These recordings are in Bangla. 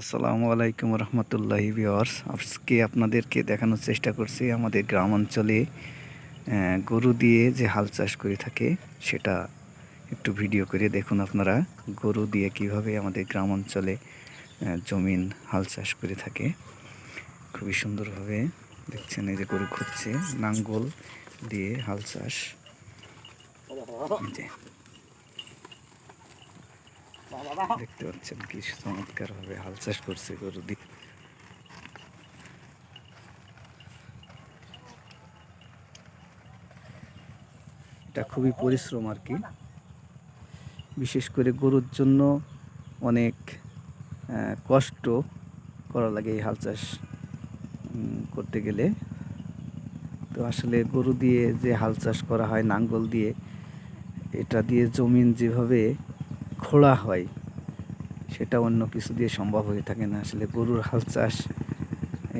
আসসালামু আলাইকুম রহমতুল্লাহি ভিওয়ার্স। আজকে আপনাদেরকে দেখানোর চেষ্টা করছি আমাদের গ্রাম অঞ্চলে গরু দিয়ে যে হাল চাষ করে থাকে, সেটা একটু ভিডিও করে দেখুন আপনারা, গরু দিয়ে কীভাবে আমাদের গ্রাম অঞ্চলে জমিন হাল চাষ করে থাকে। খুবই সুন্দরভাবে দেখছেন এই যে গরু খুঁজছে, নাঙ্গল দিয়ে হাল চাষ। দেখতে পাচ্ছেন কি চমৎকার ভাবে হাল চাষ করছে গরু দিয়ে এটা খুবই পরিশ্রম আর কি। বিশেষ করে গরুর জন্য অনেক কষ্ট করা লাগে এই হাল চাষ করতে গেলে। তো আসলে গরু দিয়ে যে হাল চাষ করা হয়, নাঙ্গল দিয়ে, এটা দিয়ে জমিন যেভাবে খোঁড়া হয়, সেটা অন্য কিছু দিয়ে সম্ভব হয়ে থাকে না। আসলে গরুর হাল চাষ,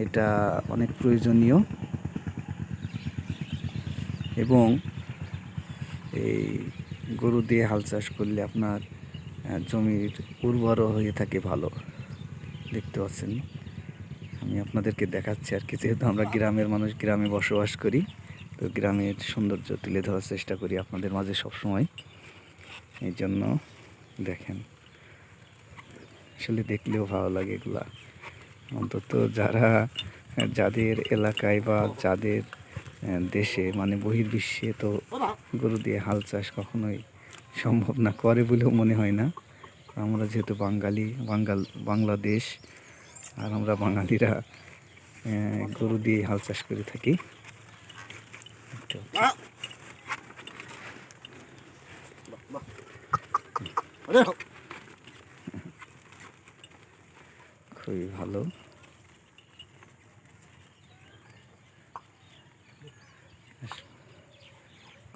এটা অনেক প্রয়োজনীয়। এবং এই গরু দিয়ে হাল চাষ করলে আপনার জমির উর্বরও হয়ে থাকে ভালো। দেখতে পাচ্ছেন? আমি আপনাদেরকে দেখাচ্ছি আর কি, যেহেতু আমরা গ্রামের মানুষ, গ্রামে বসবাস করি, তো গ্রামের সৌন্দর্য তুলে ধরার চেষ্টা করি আপনাদের মাঝে সবসময়। এই জন্য দেখেন। আসলে দেখলেও ভালো লাগে এগুলা। অন্তত যারা যাদের এলাকায় বা যাদের দেশে মানে বহির্বিশ্বে তো গরু দিয়ে হাল চাষ কখনোই সম্ভব না, করে বলেও মনে হয় না। আমরা যেহেতু বাঙালি, বাঙ্গাল, বাংলাদেশ, আর আমরা বাঙালিরা গরু দিয়ে হাল চাষ করে থাকি। খুবই ভালো।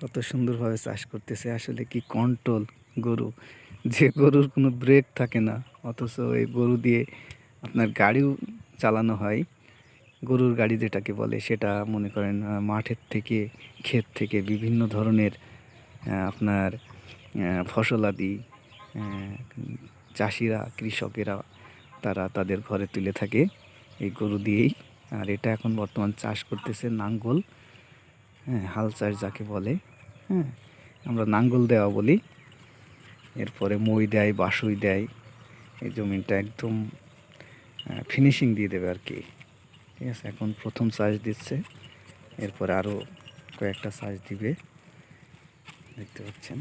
কত সুন্দরভাবে চাষ করতেছে। আসলে কি কন্ট্রোল গরু? যে গরুর কোনো ব্রেক থাকে না, অথচ এই গরু দিয়ে আপনার গাড়িও চালানো হয়। গরুর গাড়ি যেটাকে বলে, সেটা মনে করেন মাঠের থেকে, ক্ষেত থেকে বিভিন্ন ধরনের আপনার ফসলাদি চাষিরা, কৃষকেরা, তারা তাদের ঘরে তুলে থাকে এই গরু দিয়েই। আর এটা এখন বর্তমান চাষ করতেছে নাঙ্গল হ্যাঁ হাল চাষ যাকে বলে হ্যাঁ আমরা নাঙ্গল দেওয়া বলি। এরপরে মই দেয়, বাসুই দেয়, এই জমিনটা একদম ফিনিশিং দিয়ে দেবে আর কি। ঠিক আছে, এখন প্রথম চাষ দিচ্ছে, এরপরে আরও কয়েকটা চাষ দিবে। দেখতে পাচ্ছেন।